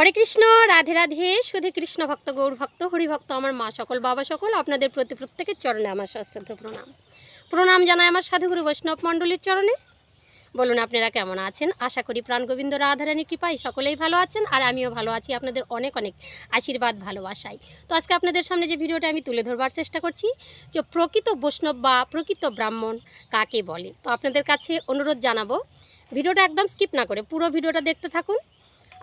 হরে কৃষ্ণ, রাধে রাধে, শুধু কৃষ্ণ ভক্ত, গৌর ভক্ত হরি ভক্ত আমার মা সকল, বাবা সকল, আপনাদের প্রতি প্রত্যেকের চরণে আমার সশ্রদ্ধ প্রণাম। প্রণাম জানায় আমার সাধুগুরু বৈষ্ণব মণ্ডলীর চরণে। বলুন আপনারা কেমন আছেন? আশা করি প্রাণ গোবিন্দ রাধারানী কৃপায় সকলেই ভালো আছেন, আর আমিও ভালো আছি, আপনাদের অনেক অনেক আশীর্বাদ ভালোবাসাই তো আজকে আপনাদের সামনে যে ভিডিওটা আমি তুলে ধরবার চেষ্টা করছি, যে প্রকৃত বৈষ্ণব বা প্রকৃত ব্রাহ্মণ কাকে বলে? তো আপনাদের কাছে অনুরোধ জানাব, ভিডিওটা একদম স্কিপ না করে পুরো ভিডিওটা দেখতে থাকুন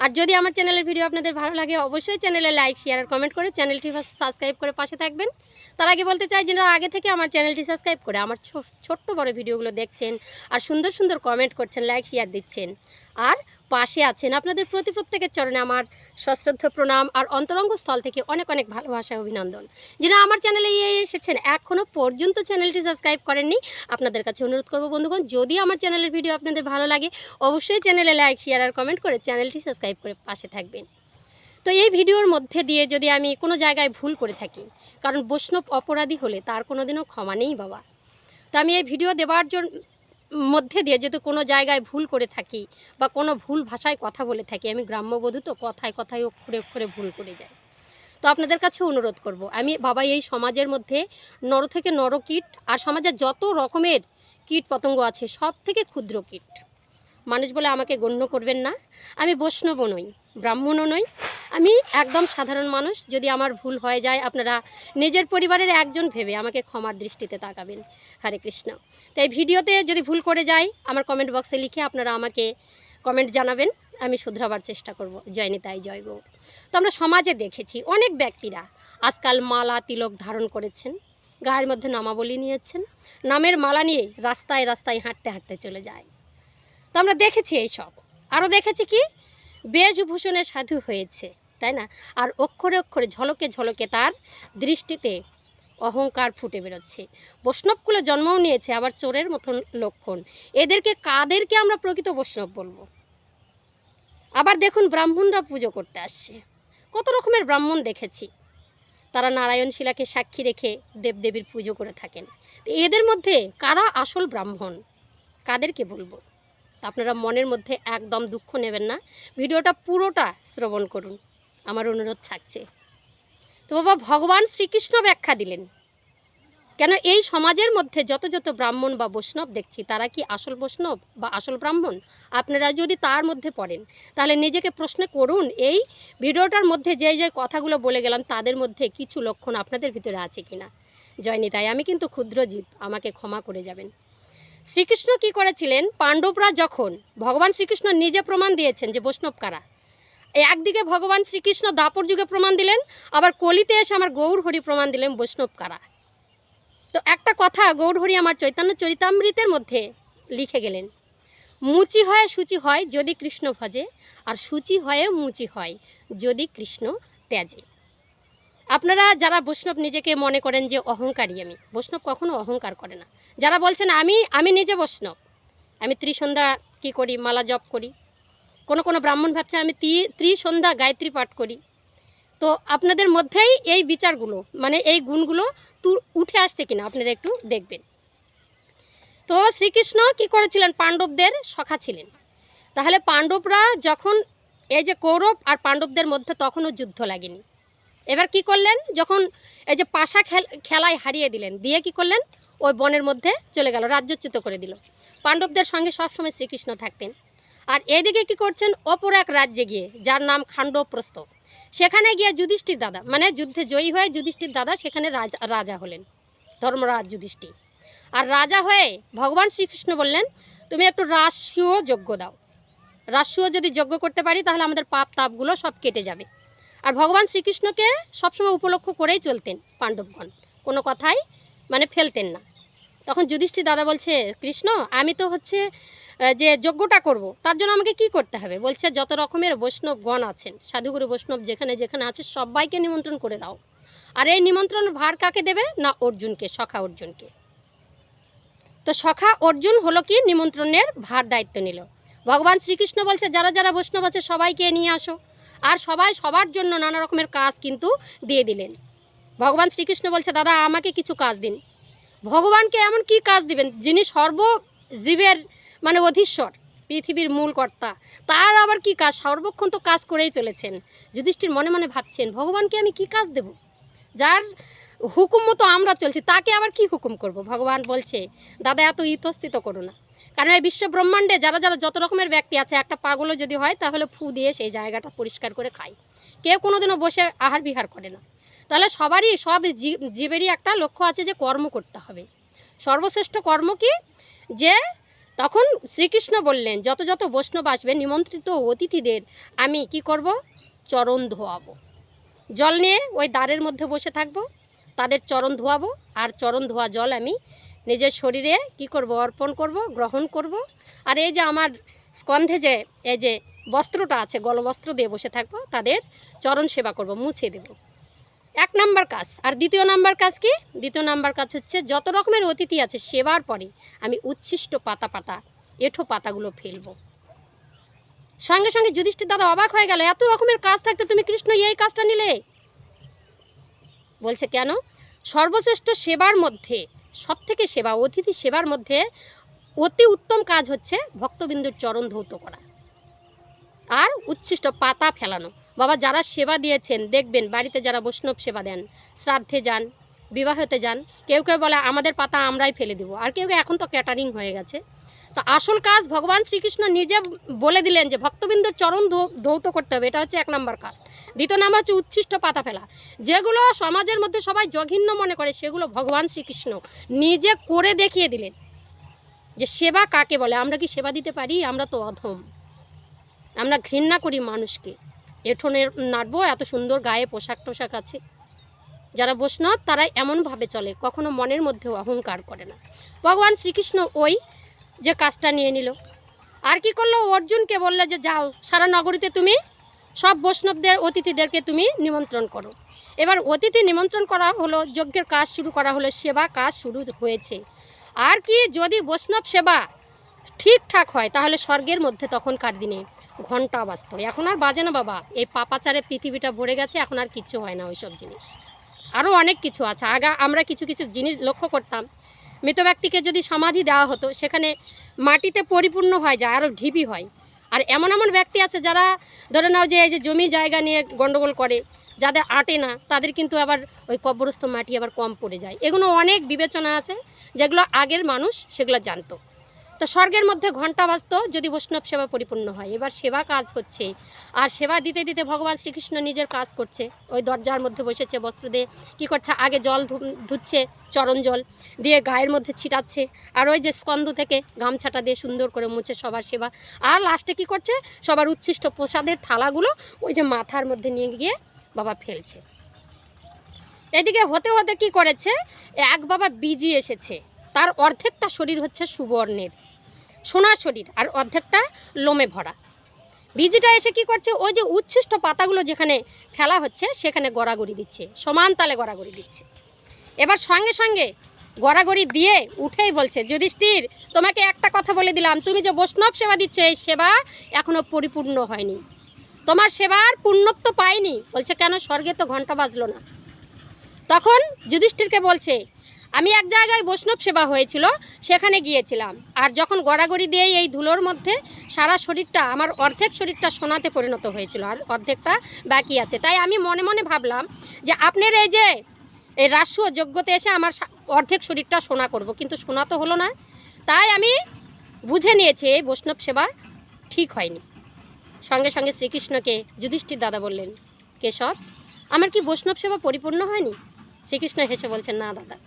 আর যদি আমার চ্যানেলের ভিডিও আপনাদের ভালো লাগে, অবশ্যই চ্যানেলে লাইক শেয়ার আর কমেন্ট করে চ্যানেলটি সাবস্ক্রাইব করে পাশে থাকবেন। তার আগে বলতে চাই যেন আগে থেকে আমার চ্যানেলটি সাবস্ক্রাইব করে আমার ছোট্ট বড় ভিডিওগুলো দেখছেন আর সুন্দর সুন্দর কমেন্ট করছেন লাইক শেয়ার দিচ্ছেন। আর পাশে আছেন। আপনাদের প্রতি প্রত্যেকের চরণে আমার সশ্রদ্ধ প্রণাম আর অন্তরঙ্গ স্থল থেকে অনেক অনেক ভালোবাসা অভিনন্দন। যিনি আমার চ্যানেলে এসেছেন এখনও পর্যন্ত চ্যানেলটি সাবস্ক্রাইব করেননি, আপনাদের কাছে অনুরোধ করব বন্ধুগণ, যদি আমার চ্যানেলের ভিডিও আপনাদের ভালো লাগে, অবশ্যই চ্যানেলে লাইক শেয়ার আর কমেন্ট করে চ্যানেলটি সাবস্ক্রাইব করে পাশে থাকবেন। তো এই ভিডিওর মধ্যে দিয়ে যদি আমি কোনো জায়গায় ভুল করে থাকি, কারণ বৈষ্ণব অপরাধী হলে তার কোনো দিনও ক্ষমা নেই বাবা। তো আমি এই ভিডিও দেওয়ার জন্য মধ্যে দিয়ে যেহেতু কোনো জায়গায় ভুল করে থাকি বা কোনো ভুল ভাষায় কথা বলে থাকি, আমি গ্রাম্যবধূ তো কথায় কথায় অক্ষরে অক্ষরে ভুল করে যাই তো আপনাদের কাছে অনুরোধ করব, আমি বাবা এই সমাজের মধ্যে নর থেকে নর কীট আর সমাজের যত রকমের কীট পতঙ্গ আছে, সব থেকে ক্ষুদ্র কীট। মানুষ বলে আমাকে গণ্য করবেন না। আমি বৈষ্ণব নই, ব্রাহ্মণও নই আমি একদম সাধারণ মানুষ, যদি আমার ভুল হয়ে যায়, আপনারা নিজের পরিবারের একজন ভেবে আমাকে ক্ষমার দৃষ্টিতে তাকাবেন। হরে কৃষ্ণ। তাই ভিডিওতে যদি ভুল করে যাই আমার কমেন্ট বক্সে লিখে আপনারা আমাকে কমেন্ট জানাবেন, আমি শুধরাবার চেষ্টা করব। জয় নিতাই, জয় গৌর। তো আমরা সমাজে দেখেছি, অনেক ব্যক্তিরা আজকাল মালা, তিলক ধারণ করেছেন, গায়ের মধ্যে নামাবলী নিয়েছেন, নামের মালা নিয়ে রাস্তায় রাস্তায় হাঁটতে হাঁটতে চলে যায়। তো আমরা দেখেছি এইসব আরও দেখেছি কি? বেশভূষণে সাধু হয়েছে। তাই না? আর অক্ষরে অক্ষরে, ঝলকে ঝলকে তার দৃষ্টিতে অহংকার ফুটে বেরোচ্ছে। বৈষ্ণবকুলে জন্মও নিয়েছে আবার চোরের মতন লক্ষণ। এদেরকে কাদেরকে আমরা প্রকৃত বৈষ্ণব বলব? আবার দেখুন, ব্রাহ্মণরা পুজো করতে আসছে। কত রকমের ব্রাহ্মণ দেখেছি। তারা নারায়ণ শিলাকে সাক্ষী রেখে দেবদেবীর পুজো করে থাকেন। এদের মধ্যে কারা আসল ব্রাহ্মণ? কাদেরকে বলব? আপনারা মনের মধ্যে একদম দুঃখ নেবেন না। ভিডিওটা পুরোটা শ্রবণ করুন। আমার অনুরোধ থাকছে। তো বাবা, ভগবান শ্রীকৃষ্ণ ব্যাখ্যা দিলেন। কেন এই সমাজের মধ্যে যত যত ব্রাহ্মণ বা বৈষ্ণব দেখছি, তারা কি আসল বৈষ্ণব বা আসল ব্রাহ্মণ? আপনারা যদি তার মধ্যে পড়েন, তাহলে নিজেকে প্রশ্ন করুন, এই ভিডিওটার মধ্যে যে যে কথাগুলো বলে গেলাম, তাদের মধ্যে কিছু লক্ষণ আপনাদের ভিতরে আছে কিনা? জয়নি, তাই আমি কিন্তু ক্ষুদ্র জীব, আমাকে ক্ষমা করে যাবেন। শ্রীকৃষ্ণ কি করেছিলেন? পাণ্ডবরা যখন, ভগবান শ্রীকৃষ্ণ নিজে প্রমাণ দিয়েছেন যে বৈষ্ণব কারা? একদিকে ভগবান শ্রীকৃষ্ণ দাপর যুগে প্রমাণ দিলেন, আবার কলিতে এসে আমার গৌর হরি প্রমাণ দিলেন বৈষ্ণব কারা। তো একটা কথা গৌর হরি আমার চৈতন্য চরিতামৃতের মধ্যে লিখে গেলেন, মুচি হয় সূচি হয় যদি কৃষ্ণ ভজে, আর সূচি হয়ে মুচি হয় যদি কৃষ্ণ ত্যাজে। আপনারা যারা বৈষ্ণব নিজেকে মনে করেন যে অহংকারী আমি, বৈষ্ণব কখনো অহংকার করে না। যারা বলছেন, আমি আমি নিজে বৈষ্ণব, আমি ত্রিসন্ধ্যা কী করি, মালা জপ করি? কোনো কোনো ব্রাহ্মণ ভাবছে আমি ত্রি ত্রিসন্ধ্যা গায়ত্রী পাঠ করি। তো আপনাদের মধ্যেই এই বিচারগুলো মানে এই গুণগুলো উঠে আসছে কিনা আপনারা একটু দেখবেন। তো শ্রীকৃষ্ণ কি করেছিলেন? পাণ্ডবদের সখা ছিলেন। তাহলে পাণ্ডবরা যখন, এই যে কৌরব আর পাণ্ডবদের মধ্যে তখনও যুদ্ধ লাগেনি। এবার কি করলেন? যখন এই যে পাশা খেল, খেলায় হারিয়ে দিলেন, দিয়ে কি করলেন? ওই বনের মধ্যে চলে গেল, রাজ্যচ্যুত করে দিল। পাণ্ডবদের সঙ্গে সবসময় শ্রীকৃষ্ণ থাকতেন। আর এদিকে কি করছেন? অপর এক রাজ্যে গিয়ে, যার নাম খাণ্ডপ্রস্থ। সেখানে গিয়ে যুধিষ্ঠির দাদা মানে যুদ্ধে জয়ী হয়ে যুধিষ্ঠির দাদা সেখানে রাজা রাজা হলেন, ধর্মরাজ যুধিষ্ঠির। আর রাজা হয়ে ভগবান শ্রীকৃষ্ণ বললেন, তুমি একটু রাষ্ট্রীয় যজ্ঞ দাও। রাষ্ট্রীয় যদি যজ্ঞ করতে পারি, তাহলে আমাদের পাপ তাপগুলো সব কেটে যাবে। আর ভগবান শ্রীকৃষ্ণকে সবসময় উপলক্ষ করেই চলতেন পাণ্ডবগণ। কোনো কথাই মানে ফেলতেন না। তখন যুধিষ্ঠির দাদা বলছে, কৃষ্ণ, আমি তো হচ্ছে যে যজ্ঞটা করব, তার জন্য আমাকে কি করতে হবে? বলছে, যত রকমের বৈষ্ণবগণ আছেন, সাধুগুরু, বৈষ্ণব যেখানে যেখানে আছে, সবাইকে নিমন্ত্রণ করে দাও। আর এই নিমন্ত্রণ ভার কাকে দেবে? না, অর্জুনকে, সখা অর্জুনকে। তো সখা অর্জুন হলো কি? নিমন্ত্রণের ভার দায়িত্ব নিল। ভগবান শ্রীকৃষ্ণ বলছে, যারা যারা বৈষ্ণব আছে, সবাইকে নিয়ে আসো। আর সবাই সবার জন্য নানা রকমের কাজ কিন্তু দিয়ে দিলেন। ভগবান শ্রীকৃষ্ণ বলছে, দাদা, আমাকে কিছু কাজ দিন। ভগবানকে এমন কি কাজ দিবেন? যিনি সর্ব জীবের মানে অধীশ্বর, পৃথিবীর মূল কর্তা। তার আবার কি কাজ? সর্বক্ষণ তো কাজ করেই চলেছেন। যুধিষ্ঠির মনে মনে ভাবছেন, ভগবানকে আমি কি কাজ দেব? যার হুকুম মতো আমরা চলছি, তাকে আবার কি হুকুম করব? ভগবান বলছে, দাদা, এত ইতস্থিত করো না। কারণ এই বিশ্ব ব্রহ্মাণ্ডে যারা যারা যত রকমের ব্যক্তি আছে, একটা পাগলও যদি হয়, তাহলে ফু দিয়ে সেই জায়গাটা পরিষ্কার করে খায়। কেউ কোনোদিনও বসে আহার বিহার করে না। তাহলে সবারই, সব জীবেরই একটা লক্ষ্য আছে যে কর্ম করতে হবে। সর্বশ্রেষ্ঠ কর্ম কি? যে তখন শ্রীকৃষ্ণ বললেন, যত যত বৈষ্ণব আসবে, নিমন্ত্রিত অতিথিদের আমি কি করব? চরণ ধোয়াবো। জল নিয়ে ওই দ্বারের মধ্যে বসে থাকব, তাদের চরণ ধোয়াবো, আর চরণ ধোয়া জল আমি নিজের শরীরে কি করব? অর্পণ করব, গ্রহণ করব। আর এই যে আমার স্কন্ধে যে, এই যে বস্ত্রটা আছে, গলবস্ত্র দিয়ে বসে থাকব, তাদের চরণ সেবা করব, মুছে দেব। এক নাম্বার কাজ। আর দ্বিতীয় নাম্বার কাজ কি? দ্বিতীয় নাম্বার কাজ হচ্ছে যত রকমের অতিথি আছে সেবার পরে আমি উচ্ছিষ্ট পাতা পাতা, এঠো পাতাগুলো ফেলব। সঙ্গে সঙ্গে যুধিষ্ঠির দাদা অবাক হয়ে গেল, এত রকমের কাজ থাকতে তুমি কৃষ্ণ এই কাজটা নিলে? বলছে, কেন? সর্বশ্রেষ্ঠ সেবার মধ্যে সব থেকে সেবা, অতিথি সেবার মধ্যে অতি উত্তম কাজ হচ্ছে ভক্তবিন্দুর চরণ ধৌত করা। আর উচ্ছিষ্ট পাতা ফেলানো বাবা যারা সেবা দিয়েছেন, দেখবেন বাড়িতে যারা বৈষ্ণব সেবা দেন, শ্রাদ্ধে যান, বিবাহতে যান, কেউ কেউ বলে, আমাদের পাতা আমরাই ফেলে দেবো। আর কেউ কেউ, এখন তো ক্যাটারিং হয়ে গেছে। তো আসল কাজ ভগবান শ্রীকৃষ্ণ নিজে বলে দিলেন যে, ভক্তবিন্দুর চরণ ধৌত করতে হবে। এটা হচ্ছে এক নম্বর কাজ। দ্বিতীয় নাম্বার হচ্ছে উচ্ছিষ্ট পাতা ফেলা। যেগুলো সমাজের মধ্যে সবাই জঘিন্য মনে করে, সেগুলো ভগবান শ্রীকৃষ্ণ নিজে করে দেখিয়ে দিলেন। যে সেবা কাকে বলে? আমরা কি সেবা দিতে পারি? আমরা তো অধম। আমরা ঘৃণা করি মানুষকে। এঠোনের নাড়বো, এত সুন্দর গায়ে পোশাক টোশাক আছে। যারা বৈষ্ণব, তারা এমনভাবে চলে, কখনো মনের মধ্যে অহংকার করে না। ভগবান শ্রীকৃষ্ণ ওই যে কাজটা নিয়ে নিল। আর কি করল? অর্জুনকে বললে যে, যাও, সারা নগরীতে তুমি, সব বৈষ্ণবদের, অতিথিদেরকে তুমি নিমন্ত্রণ করো। এবার অতিথি নিমন্ত্রণ করা হলো, যজ্ঞের কাজ শুরু করা হলো, সেবা কাজ শুরু হয়েছে। আর কি, যদি বৈষ্ণব সেবা ঠিকঠাক হয়, তাহলে স্বর্গের মধ্যে তখনকার দিনে ঘণ্টা বাজত। এখন আর বাজে না বাবা। এই পাপাচারে পৃথিবীটা ভরে গেছে, এখন আর কিচ্ছু হয় না ওইসব জিনিস। আরও অনেক কিছু আছে। আগা আমরা কিছু কিছু জিনিস লক্ষ্য করতাম। মৃত ব্যক্তিকে যদি সমাধি দেওয়া হতো, সেখানে মাটিতে পরিপূর্ণ হয়ে যায় আরও ঢিপি হয়। আর এমন এমন ব্যক্তি আছে যারা, ধরে নাও যে এই যে জমি জায়গা নিয়ে গন্ডগোল করে, যাদের আটে না, তাদের কিন্তু আবার ওই কবরস্থ মাটি আবার কম পড়ে যায়। এগুলো অনেক বিবেচনা আছে, যেগুলো আগের মানুষ সেগুলো জানতো। তো স্বর্গের মধ্যে ঘণ্টা বাজত যদি বৈষ্ণব সেবা পরিপূর্ণ হয়। এবার সেবা কাজ হচ্ছে। আর সেবা দিতে দিতে ভগবান শ্রীকৃষ্ণ নিজের কাজ করছে। ওই দরজার মধ্যে বসেছে, বস্ত্র দিয়ে কী করছে? আগে জল ধুচ্ছে, চরণ জল দিয়ে গায়ের মধ্যে ছিটাচ্ছে। আর ওই যে স্কন্ধ থেকে গামছাটা দিয়ে সুন্দর করে মুছে সবার সেবা। আর লাস্টে কি করছে? সবার উচ্ছিষ্ট প্রসাদের থালাগুলো ওই যে মাথার মধ্যে নিয়ে গিয়ে বাবা ফেলছে। এদিকে হতে হতে কি করেছে? এক বাবা বিজি এসেছে। তার অর্ধেকটা শরীর হচ্ছে সুবর্ণের, সোনার শরীর আর অর্ধেকটা লোমে ভরা। বিজিটা এসে কি করছে? ওই যে উচ্ছিষ্ট পাতাগুলো যেখানে ফেলা হচ্ছে, সেখানে গড়াগড়ি দিচ্ছে, সমান তালে গড়াগড়ি দিচ্ছে। এবার সঙ্গে সঙ্গে গড়াগড়ি দিয়ে উঠেই বলছে, যুধিষ্ঠির, তোমাকে একটা কথা বলে দিলাম, তুমি যে বৈষ্ণব সেবা দিচ্ছ, এই সেবা এখনও পরিপূর্ণ হয়নি। তোমার সেবার পূর্ণত্ব পায়নি বলছে, কেন? স্বর্গে তো ঘণ্টা বাজলো না। তখন যুধিষ্ঠিরকে বলছে আমি এক জায়গায় বৈষ্ণব সেবা হয়েছিল, সেখানে গিয়েছিলাম। আর যখন গড়াগড়ি দিয়ে এই ধুলোর মধ্যে সারা শরীরটা, আমার অর্ধেক শরীরটা সোনাতে পরিণত হয়েছিল, আর অর্ধেকটা বাকি আছে। তাই আমি মনে মনে ভাবলাম যে আপনার এই যে, এই রাষ্ট্র যোগ্যতে এসে আমার অর্ধেক শরীরটা সোনা করব, কিন্তু সোনা তো হলো না। তাই আমি বুঝে নিয়েছি এই বৈষ্ণব সেবা ঠিক হয়নি। সঙ্গে সঙ্গে শ্রীকৃষ্ণকে যুধিষ্ঠির দাদা বললেন, কেশব, আমার কি বৈষ্ণব সেবা পরিপূর্ণ হয়নি? শ্রীকৃষ্ণ হেসে বলছেন, না, দাদা।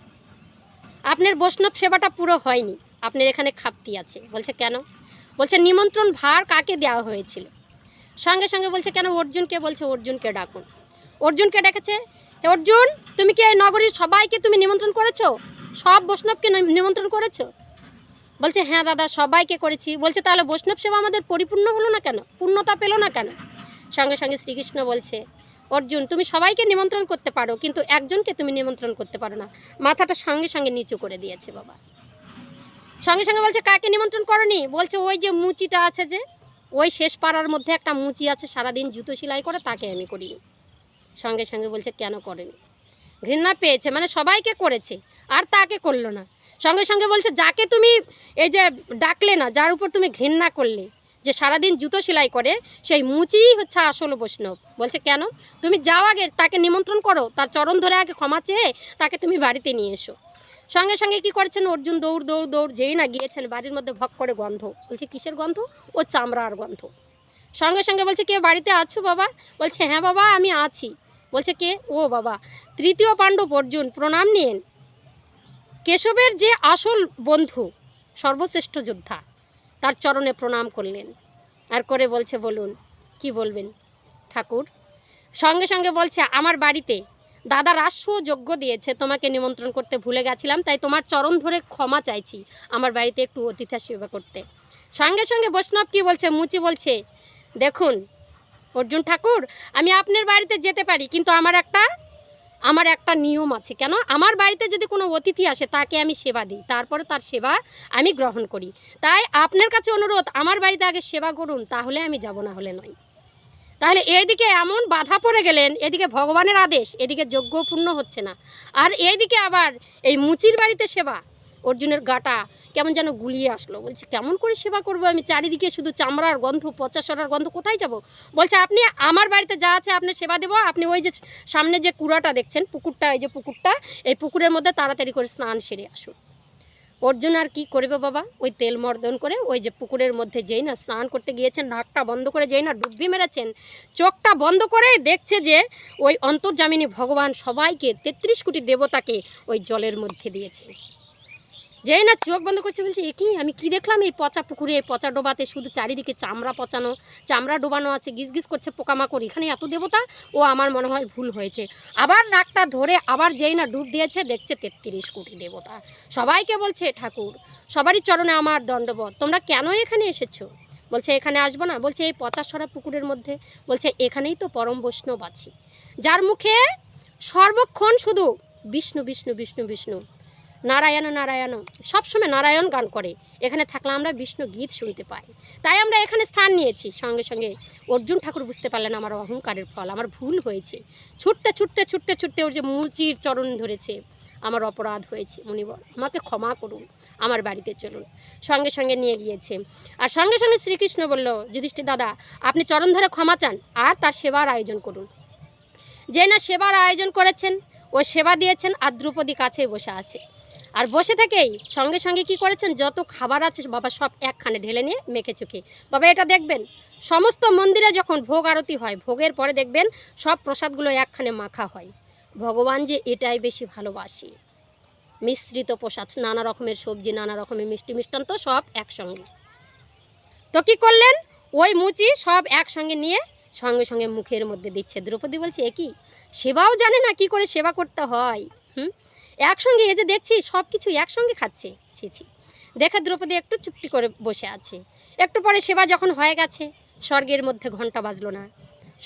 আপনার বৈষ্ণব সেবাটা পুরো হয়নি। আপনার এখানে খাপতি আছে। বলছে, কেন? বলছে, নিমন্ত্রণ ভার কাকে দেওয়া হয়েছিল? সঙ্গে সঙ্গে বলছে, কেন? অর্জুনকে বলছে, অর্জুনকে ডাকুন। অর্জুনকে ডেকেছে অর্জুন, তুমি কি এই নগরীর সবাইকে তুমি নিমন্ত্রণ করেছ? সব বৈষ্ণবকে নিমন্ত্রণ করেছ? বলছে হ্যাঁ দাদা, সবাইকে করেছি। বলছে, তাহলে বৈষ্ণব সেবা আমাদের পরিপূর্ণ হলো না কেন? পূর্ণতা পেল না কেন? সঙ্গে সঙ্গে শ্রীকৃষ্ণ বলছে অর্জুন, তুমি সবাইকে নিমন্ত্রণ করতে পারো, কিন্তু একজনকে তুমি নিমন্ত্রণ করতে পারো না। মাথাটা সঙ্গে সঙ্গে নিচু করে দিয়েছে বাবা। সঙ্গে সঙ্গে বলছে, কাকে নিমন্ত্রণ করনি? বলছে, ওই যে মুচিটা আছে যে, ওই শেষ পাড়ার মধ্যে একটা মুচি আছে, সারাদিন জুতো সেলাই করে, তাকে আমি করিনি। সঙ্গে সঙ্গে বলছে, কেন করেনি? ঘৃণা পেয়েছে মানে সবাইকে করেছে, আর তাকে করল না। সঙ্গে সঙ্গে বলছে, যাকে তুমি এই যে ডাকলে না, যার উপর তুমি ঘৃণা করলে যে সারাদিন জুতো সেলাই করে সেই মুচিই হচ্ছে আসল বৈষ্ণব। বলছে, কেন? তুমি যাও আগে, তাকে নিমন্ত্রণ করো, তার চরণ ধরে আগে ক্ষমা চেয়ে তাকে তুমি বাড়িতে নিয়ে এসো। সঙ্গে সঙ্গে কি করেছেন? অর্জুন দৌড় দৌড় দৌড়, যেই না গিয়েছেন, বাড়ির মধ্যে ভক করে গন্ধ। বলছে, কিসের গন্ধ? ও চামড়ার গন্ধ। সঙ্গে সঙ্গে বলছে, কে বাড়িতে আছো বাবা? বলছে হ্যাঁ বাবা, আমি আছি। বলছে, কে? ও বাবা, তৃতীয় পাণ্ডব অর্জুন, প্রণাম নিয়েন। কেশবের যে আসল বন্ধু, সর্বশ্রেষ্ঠ যোদ্ধা তার চরণে প্রণাম করলেন। আর করে বলছে, বলুন, কি বলবেন? ঠাকুর, সঙ্গে সঙ্গে বলছে, আমার বাড়িতে দাদা রাস্য যোগ্য দিয়েছে, তোমাকে নিমন্ত্রণ করতে ভুলে গেছিলাম, তাই তোমার চরণ ধরে ক্ষমা চাইছি, আমার বাড়িতে একটু অতিথা সেবা করতে। সঙ্গে সঙ্গে বৈষ্ণব কি বলছে, মুচি বলছে, দেখুন, অর্জুন ঠাকুর, আমি আপনার বাড়িতে যেতে পারি, কিন্তু আমার একটা আমার একটা নিয়ম আছে, কেন? আমার বাড়িতে যদি কোনো অতিথি আসে, তাকে আমি সেবা দিই, তারপরে তার সেবা আমি গ্রহণ করি। তাই আপনার কাছে অনুরোধ, আমার বাড়িতে আগে সেবা করুন, তাহলে আমি যাব, না হলে নয়। তাহলে এইদিকে এমন বাধা পড়ে গেলেন, এদিকে ভগবানের আদেশ, এদিকে যজ্ঞ পূর্ণ হচ্ছে না। আর এইদিকে আবার এই মুচির বাড়িতে সেবা অর্জুনের গাটা কেমন যেন গুলিয়ে আসলো। বলছে, কেমন করে সেবা করব আমি? চারিদিকে শুধু চামড়ার গন্ধ, পচা সরার গন্ধ, কোথায় যাব? বলছে, আপনি আমার বাড়িতে যা আছে আপনি সেবা দেবো। আপনি ওই যে সামনে যে কুড়াটা দেখছেন, পুকুরটা, এই যে পুকুরটা, এই পুকুরের মধ্যে তাড়াতাড়ি করে স্নান সেরে আসুন। অর্জুন আর কি করবে বাবা? ওই তেল মর্দন করে ওই যে পুকুরের মধ্যে যেই না স্নান করতে গিয়েছেন, নাকটা বন্ধ করে যেই না ডুববি মেরেছেন, চোখটা বন্ধ করে দেখছে যে ওই অন্তর্জামিনী ভগবান সবাইকে তেত্রিশ কোটি দেবতাকে ওই জলের মধ্যে দিয়েছে যেই না চোখ বন্ধ করছে, বলছে, এ কি? আমি কি দেখলাম? এই পচা পুকুরে, এই পচা ডোবাতে শুধু চারিদিকে চামড়া পচানো, চামড়া ডোবানো আছে গিজ গিজ করছে পোকামাকড়। এখানে এত দেবতা? ও আমার মনে হয় ভুল হয়েছে। আবার নাকটা ধরে আবার যেই না ডুব দিয়েছে, দেখছে তেত্রিশ কোটি দেবতা। সবাইকে বলছে, ঠাকুর, সবারই চরণে আমার দণ্ডবত তোমরা কেন এখানে এসেছ? বলছে, এখানে আসব না। বলছে, এই পচাশরা পুকুরের মধ্যে। বলছে, এখানেই তো পরম বৈষ্ণব আছি। যার মুখে সর্বক্ষণ শুধু বিষ্ণু বিষ্ণু বিষ্ণু বিষ্ণু। নারায়ণ নারায়ণ। সবসময় নারায়ণ গান করে। এখানে থাকলে আমরা বিষ্ণু গীত শুনতে পাই। তাই আমরা এখানে স্থান নিয়েছি। সঙ্গে সঙ্গে অর্জুন ঠাকুর বুঝতে পারলেন আমার অহংকারের ফল, আমার ভুল হয়েছে। ছুটতে ছুটতে ছুটতে ছুটতে ওর যে মুচির চরণ ধরেছে, আমার অপরাধ হয়েছে। মুনিবর, আমাকে ক্ষমা করুন। আমার বাড়িতে চলুন। সঙ্গে সঙ্গে নিয়ে গিয়েছে। আর সঙ্গে সঙ্গে শ্রীকৃষ্ণ বলল, যুধিষ্ঠির দাদা, আপনি চরণ ধরে ক্ষমা চান আর তার সেবার আয়োজন করুন। যে না সেবার আয়োজন করেছেন, ও সেবা দিয়েছেন আর দ্রৌপদী কাছে বসে আছে। আর বসে থেকেই সঙ্গে সঙ্গে কি করেছেন? যত খাবার আছে বাবা সব একখানে ঢেলে নিয়ে মেখে চুকে বাবা, এটা দেখবেন, সমস্ত মন্দিরে যখন ভোগ আরতি হয়, ভোগের পরে দেখবেন সব প্রসাদগুলো একখানে মাখা হয়। ভগবান যে এটাই বেশি ভালোবাসি। মিশ্রিত প্রসাদ, নানা রকমের সবজি, নানা রকমের মিষ্টি মিষ্টান্ত সব একসঙ্গে। তো কি করলেন? ওই মুচি সব একসঙ্গে নিয়ে সঙ্গে সঙ্গে মুখের মধ্যে দিচ্ছে। দ্রৌপদী বলছে একই সেবাও জানে না কি করে সেবা করতে হয়। হুম? একসঙ্গে এই যে দেখছি সব কিছু একসঙ্গে খাচ্ছে। ছি ছি। দেখে দ্রৌপদী একটু চুপটি করে বসে আছে। একটু পরে সেবা যখন হয়ে গেছে, স্বর্গের মধ্যে ঘণ্টা বাজলো না।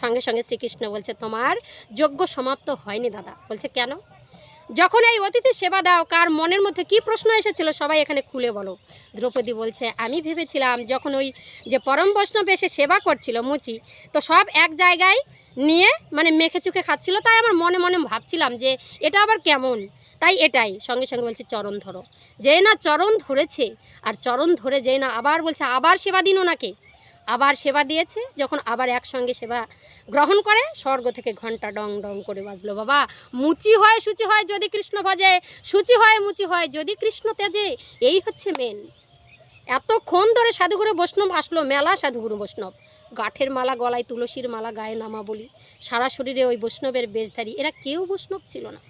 সঙ্গে সঙ্গে শ্রীকৃষ্ণ বলছে, তোমার যজ্ঞ সমাপ্ত হয়নি দাদা। বলছে, কেন? যখন এই অতিথি সেবা দাও, কার মনের মধ্যে কি প্রশ্ন এসেছিল সবাই এখানে খুলে বলো। দ্রৌপদী বলছে, আমি ভেবেছিলাম যখন ওই যে পরম বৈষ্ণব এসে সেবা করছিল মুচি, তো সব এক জায়গায় নিয়ে মানে মেখে চুখে খাচ্ছিল, তাই আমার মনে মনে ভাবছিলাম যে এটা আবার কেমন? তাই এটাই। সঙ্গে সঙ্গে বলছে, চরণ ধরো। যে না চরণ ধরেছে, আর চরণ ধরে যে না আবার বলছে, আবার সেবা দিন ওনাকে। আবার সেবা দিয়েছে, যখন আবার একসঙ্গে সেবা গ্রহণ করে, স্বর্গ থেকে ঘণ্টা ডং ডং করে বাজলো, বাবা, মুচি হয়, সূচি হয় যদি কৃষ্ণ ভজে সূচি হয়, মুচি হয় যদি কৃষ্ণ তেজে। এই হচ্ছে মেন এতক্ষণ ধরে সাধুগুরু বৈষ্ণব আসলো, মেলা সাধুগুরু বৈষ্ণব। গাঠের মালা গলায় তুলসীর মালা গায়ে নামা বলি সারা শরীরে ওই বৈষ্ণবের বেশধারী। এরা কেউ বৈষ্ণব ছিল না।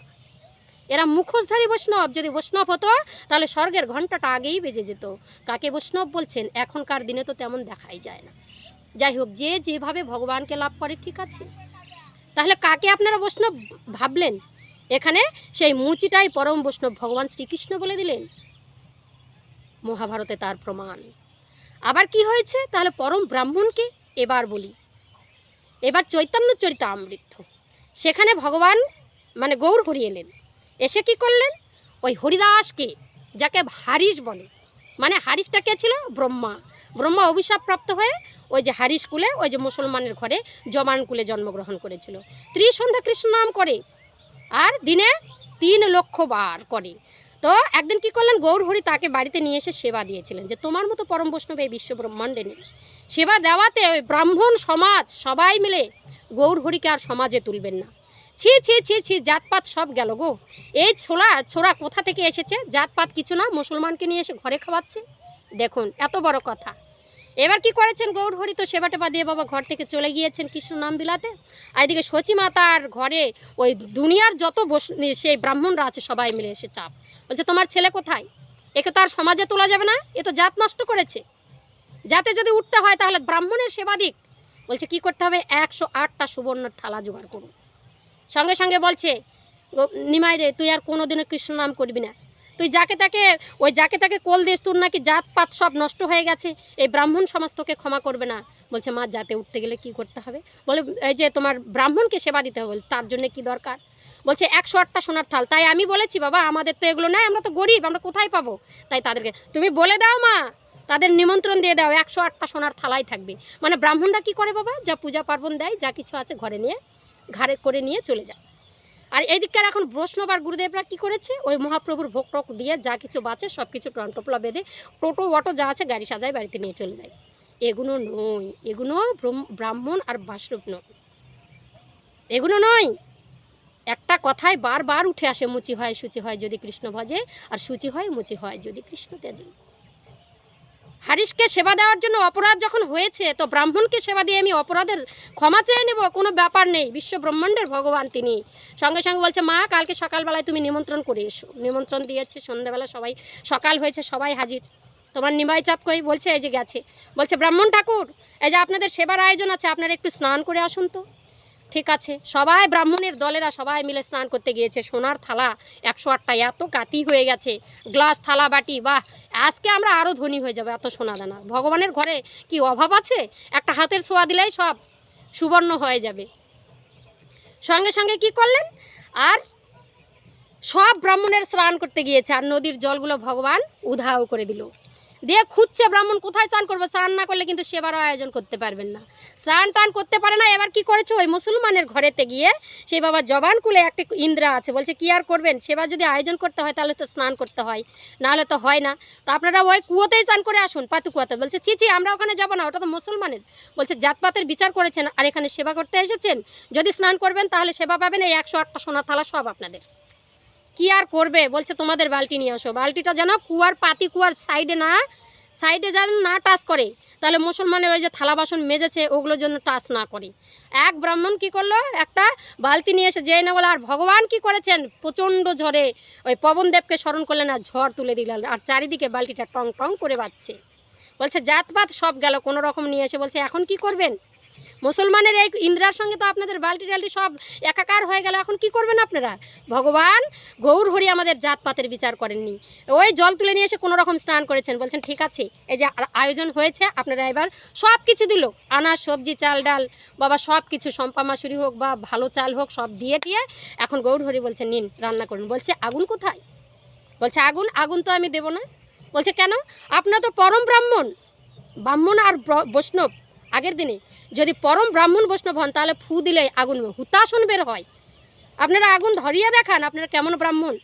এরা মুখোশধারী বৈষ্ণব। যদি বৈষ্ণব হতো, তাহলে স্বর্গের ঘন্টাটা আগেই বেজে যেত। কাকে বৈষ্ণব বলছেন? এখনকার দিনে তো তেমন দেখাই যায় না। যাই হোক, যে যেভাবে ভগবানকে লাভ করে, ঠিক আছে। তাহলে কাকে আপনারা বৈষ্ণব ভাবলেন? এখানে সেই মুচিটাই পরম বৈষ্ণব ভগবান শ্রীকৃষ্ণ বলে দিলেন। মহাভারতে তার প্রমাণ। আবার কি হয়েছে? তাহলে পরম ব্রাহ্মণকে এবার বলি। এবার চৈতন্য চরিতামৃত। সেখানে ভগবান মানে গৌর হরি এলেন। এসে কি করলেন? ওই হরিদাসকে, যাকে হারিস বলে। মানে হারিসটা কে ছিল? ব্রহ্মা। ব্রহ্মা অভিশাপ প্রাপ্ত হয়ে ওই যে হারিস কুলে, ওই যে মুসলমানের ঘরে জমান কুলে জন্মগ্রহণ করেছিল। ত্রিসন্ধ্যা কৃষ্ণ নাম করে। আর দিনে তিন লক্ষ বার করে। তো একদিন কি করলেন? গৌরহরি তাকে বাড়িতে নিয়ে এসে সেবা দিয়েছিলেন যে, তোমার মতো পরম বৈষ্ণব এই বিশ্ব ব্রহ্মাণ্ডে নেই। সেবা দেওয়াতে ওই ব্রাহ্মণ সমাজ সবাই মিলে গৌরহরিকে আর সমাজে তুলবেন না। ছি ছি ছি ছি, জাতপাত সব গেল গো। এই ছোলা ছোড়া কোথা থেকে এসেছে? জাতপাত কিছু না, মুসলমানকে নিয়ে এসে ঘরে খাওয়াচ্ছে। দেখুন, এত বড় কথা। এবার কি করেছেন গৌরহরি তো সেবা টেবা দিয়ে বাবা ঘর থেকে চলে গিয়েছেন কৃষ্ণ নাম বিলাতে। আর এদিকে সচী মাতার ঘরে ওই দুনিয়ার যত বস সেই ব্রাহ্মণরা আছে, সবাই মিলে এসে চাপ। বলছে, তোমার ছেলে কোথায়? একে তো আর সমাজে তোলা যাবে না? এ তো জাত নষ্ট করেছে। যাতে যদি উঠতে হয়, তাহলে ব্রাহ্মণের সেবা দিক। বলছে, কি করতে হবে? একশো আটটা সুবর্ণের থালা জোগাড় করুন। সঙ্গে সঙ্গে বলছে নিমাই রে, তুই আর কোনোদিনও কৃষ্ণ নাম করবি না। তুই যাকে তাকে, ওই যাকে তাকে কোল দিস, তোর নাকি জাত পাত সব নষ্ট হয়ে গেছে। এই ব্রাহ্মণ সমাজ তোকে ক্ষমা করবে না। বলছে, মা জাতে উঠতে গেলে কি করতে হবে? বলে, এই যে তোমার ব্রাহ্মণকে সেবা দিতে হবে তার জন্য কি দরকার? বলছে, একশো আটটা সোনার থাল। তাই আমি বলেছি, বাবা, আমাদের তো এগুলো নাই, আমরা তো গরিব, আমরা কোথায় পাবো? তাই তাদেরকে, তুমি বলে দাও, মা, তাদের নিমন্ত্রণ দিয়ে দাও, একশো আটটা সোনার থালাই থাকবে। মানে ব্রাহ্মণরা কি করে, বাবা? যা পূজা পার্বণ দেয়, যা কিছু আছে ঘরে নিয়ে ঘাড়ে করে নিয়ে চলে যায়। আর এদিককার এখন বৈষ্ণব আর গুরুদেবরা কী করেছে? ওই মহাপ্রভুর ভোগ টক দিয়ে যা কিছু বাঁচে সব কিছু টনটপলা বেঁধে টোটো, অটো যা আছে গাড়ি সাজায় বাড়িতে নিয়ে চলে যায়। এগুলো নয় এগুলো ব্রাহ্মণ আর বাসরূপ নয়। এগুলো নয়। একটা কথায় বারবার উঠে আসে, মুচি হয়, সূচি হয় যদি কৃষ্ণ ভজে, আর সূচি হয়, মুচি হয় যদি কৃষ্ণ তেজে। হারিসকে সেবা দেওয়ার জন্য অপরাধ যখন হয়েছে, তো ব্রাহ্মণকে সেবা দিয়ে আমি অপরাধের ক্ষমা চেয়ে নেব, কোনো ব্যাপার নেই। বিশ্ব ব্রহ্মাণ্ডের ভগবান তিনি। সঙ্গে সঙ্গে বলছে, মা, কালকে সকালবেলায় তুমি নিমন্ত্রণ করে এসো। নিমন্ত্রণ দিয়েছে, সন্ধ্যাবেলা সবাই, সকাল হয়েছে, সবাই হাজির। তোমার নিমাই চাপ কই? বলছে, এই যে গেছে। বলছে, ব্রাহ্মণ ঠাকুর, এই যে আপনাদের সেবার আয়োজন আছে, আপনারা একটু স্নান করে আসুন তো। ঠিক আছে, সবাই ব্রাহ্মণের দলেরা সবাই মিলে স্নান করতে গিয়েছে। সোনার থালা একশো আটটা, এত কাতি হয়ে গেছে। গ্লাস, থালা, বাটি, বাহ! আজকে আমরা আরও ধনী হয়ে যাব, এত সোনা দানা। ভগবানের ঘরে কি অভাব আছে? একটা হাতের ছোঁয়া দিলেই সব সুবর্ণ হয়ে যাবে। সঙ্গে সঙ্গে কি করলেন? আর সব ব্রাহ্মণের স্নান করতে গিয়েছে, আর নদীর জলগুলো ভগবান উধাও করে দিল। দিয়ে খুঁজছে ব্রাহ্মণ কোথায় স্নান করবে? স্নান না করলে কিন্তু সেবারও আয়োজন করতে পারবেন না। স্নান টান করতে পারে না, এবার কি করেছে? ওই মুসলমানের ঘরেতে গিয়ে সেই বাবা জবান কুলে একটা ইন্দ্রা আছে, বলছে, কি আর করবেন? সেবার যদি আয়োজন করতে হয়, তাহলে তো স্নান করতে হয়। নাহলে তো হয় না। তো আপনারা ওই কুয়োতেই স্নান করে আসুন, পাতু কুয়াতে। বলছে, ছি ছি, আমরা ওখানে যাব না, ওটা তো মুসলমানের। বলছে, জাতপাতের বিচার করেছেন, আর এখানে সেবা করতে এসেছেন? যদি স্নান করবেন, তাহলে সেবা পাবেন, এই একশো আটটা সোনা থালা সব আপনাদের। কি আর করবে? বলছে, তোমাদের বালতি নিয়ে আসো। বালতিটা যেন কুয়ার পাতি কুয়ার সাইডে না, সাইডে যেন না টাচ করে। তাহলে মুসলমানের ওই যে থালা বাসন মেজেছে, ওগুলোর জন্য টাচ না করে। এক ব্রাহ্মণ কি করল? একটা বালতি নিয়ে এসে যেয়ে না বলে, আর ভগবান কি করেছেন? প্রচণ্ড ঝড়ে ওই পবনদেবকে স্মরণ করলেন আর ঝড় তুলে দিলেন। আর চারিদিকে বালতিটা টং টং করে বাজছে। বলছে, জাতপাত সব গেল, কোনো রকম নিয়ে এসে। বলছে, এখন কি করবেন? মুসলমানের এই ইন্দ্রার সঙ্গে তো আপনাদের বালতি টালটি সব একাকার হয়ে গেল, এখন কি করবেন আপনারা? ভগবান গৌর হরি আমাদের জাতপাতের বিচার করেননি। ওই জল তুলে নিয়ে এসে কোনো রকম স্নান করেছেন, বলছেন, ঠিক আছে, এই যে আয়োজন হয়েছে, আপনারা এবার সব কিছু দিল। আনা, সবজি, চাল, ডাল, বাবা সব কিছু সম্পা মাসুরি হোক বা ভালো চাল হোক, সব দিয়ে দিয়ে এখন গৌর হরি বলছে, নিন, রান্না করুন। বলছে, আগুন কোথায়? বলছে, আগুন আগুন তো আমি দেবো না। বলছে, কেন? আপনার তো পরম ব্রাহ্মণ ব্রাহ্মণ আর বৈষ্ণব আগের দিনে। যদি পরম ব্রাহ্মণ বৈষ্ণব হন, তাহলে ফু দিলে আগুন হুতাশন বের হয়। আপনারা আগুন ধরিয়ে দেখান, আপনারা কেমন ব্রাহ্মণ?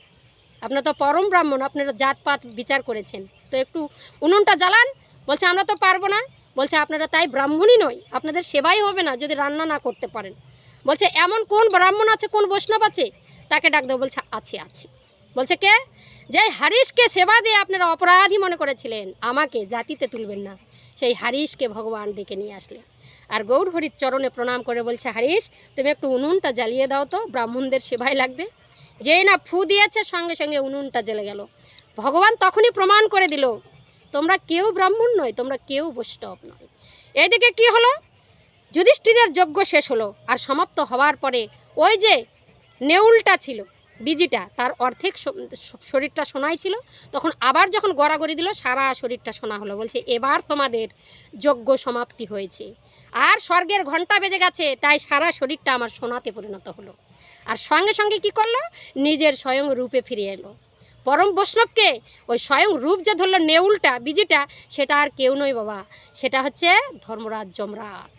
আপনারা তো পরম ব্রাহ্মণ, আপনারা জাতপাত বিচার করেছেন। তো একটু উনুনটা জ্বালান, বলছে, আমরা তো পারব না। বলছে, আপনারা তাই ব্রাহ্মণই নয় আপনাদের সেবাই হবে না যদি রান্না না করতে পারেন। বলছে, এমন কোন ব্রাহ্মণ আছে, কোন বৈষ্ণব আছে? তাকে ডাক দেবো বলছে, আছে আছে। বলছে, কে? যে হারিসকে সেবা দিয়ে আপনারা অপরাধী মনে করেছিলেন, আমাকে জাতিতে তুলবেন না। সেই হারিসকে ভগবান ডেকে নিয়ে আসলেন। আর গৌর হরির চরণে প্রণাম করে বলছে হারিস তুমি একটু উনুনটা জ্বালিয়ে দাও তো, ব্রাহ্মণদের সেবাই লাগবে। যেই না ফু দিয়েছে, সঙ্গে সঙ্গে উনুনটা জ্বেলে গেল। ভগবান তখনই প্রমাণ করে দিল, তোমরা কেউ ব্রাহ্মণ নয়, তোমরা কেউ বৈষ্ণব নয়। এদিকে কি হলো? যুধিষ্ঠিরের যজ্ঞ শেষ হলো আর সমাপ্ত হওয়ার পরে ওই যে নেউলটা ছিল, বিজিটা, তার অর্ধেক শরীরটা সোনাই ছিল, তখন আবার যখন গড়াগড়ি দিল, সারা শরীরটা সোনা হলো। বলছে, এবার তোমাদের যজ্ঞ সমাপ্তি হয়েছে। আর স্বর্গের ঘণ্টা বেজে গেছে, তাই সারা শরীরটা আমার সোনাতে পরিণত হলো। আর সঙ্গে সঙ্গে কি করল? নিজের স্বয়ং রূপে ফিরে এলো। পরম বৈষ্ণবকে ওই স্বয়ং রূপ যে ধরলো নেউলটা, বিজিটা, সেটা আর কেউ নয় বাবা। সেটা হচ্ছে ধর্মরাজ যমরাজ।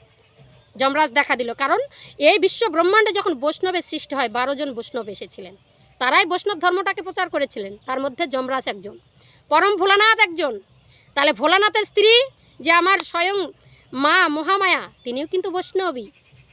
যমরাজ দেখা দিল, কারণ এই বিশ্ব ব্রহ্মাণ্ডে যখন বৈষ্ণবের সৃষ্টি হয়, বারো জন বৈষ্ণব এসেছিলেন। তারাই বৈষ্ণব ধর্মটাকে প্রচার করেছিলেন, তার মধ্যে যমরাজ একজন। পরম ভোলানাথ একজন। তাহলে ভোলানাথের স্ত্রী যে আমার স্বয়ং মা মহামায়া, তিনিও কিন্তু বৈষ্ণবী।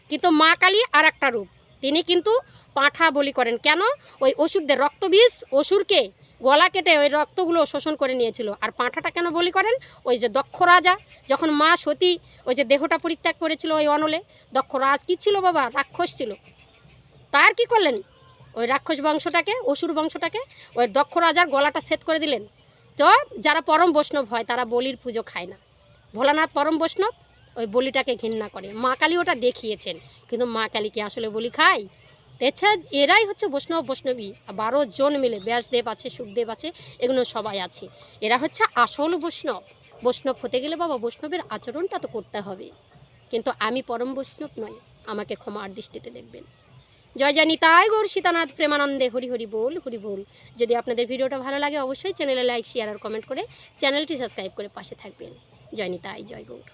কিন্তু মা কালী আর একটা রূপ। তিনি কিন্তু পাঁঠা বলি করেন। কেন? ওই অসুরদের রক্তবিষ অসুরকে গলা কেটে ওই রক্তগুলো শোষণ করে নিয়েছিল। আর পাঁঠাটা কেন বলি করেন? ওই যে দক্ষ রাজা, যখন মা সতী ওই যে দেহটা পরিত্যাগ করেছিল ওই অনলে, দক্ষ রাজ কী ছিল বাবা? রাক্ষস ছিল। তার কি করলেন? ওই রাক্ষস বংশটাকে, অসুর বংশটাকে ওই দক্ষ রাজার গলাটা ছেদ করে দিলেন। তো যারা পরম বৈষ্ণব হয়, তারা বলির পুজো খায় না। ভোলানাথ পরম বৈষ্ণব ওই বলিটাকে ঘৃণা করে। মা কালী ওটা দেখিয়েছেন, কিন্তু মা কালী কি আসলে বলি খায় এছাড়া এরাই হচ্ছে বৈষ্ণব, বৈষ্ণবী। বারো জন মিলে, ব্যাসদেব আছে, সুখদেব আছে, এগুলো সবাই আছে। এরা হচ্ছে আসল বৈষ্ণব। বৈষ্ণব হতে গেলে বাবা বৈষ্ণবের আচরণটা তো করতে হবে। কিন্তু আমি পরম বৈষ্ণব নই, আমাকে ক্ষমার দৃষ্টিতে দেখবেন। জয় জানি তাই গৌর সীতানাথ প্রেমানন্দে। হরি হরি বল হরি বল। যদি আপনাদের ভিডিওটা ভালো লাগে অবশ্যই চ্যানেলে লাইক শেয়ার আর কমেন্ট করে চ্যানেলটি সাবস্ক্রাইব করে পাশে থাকবেন। জয় নিতাই, জয় গৌর।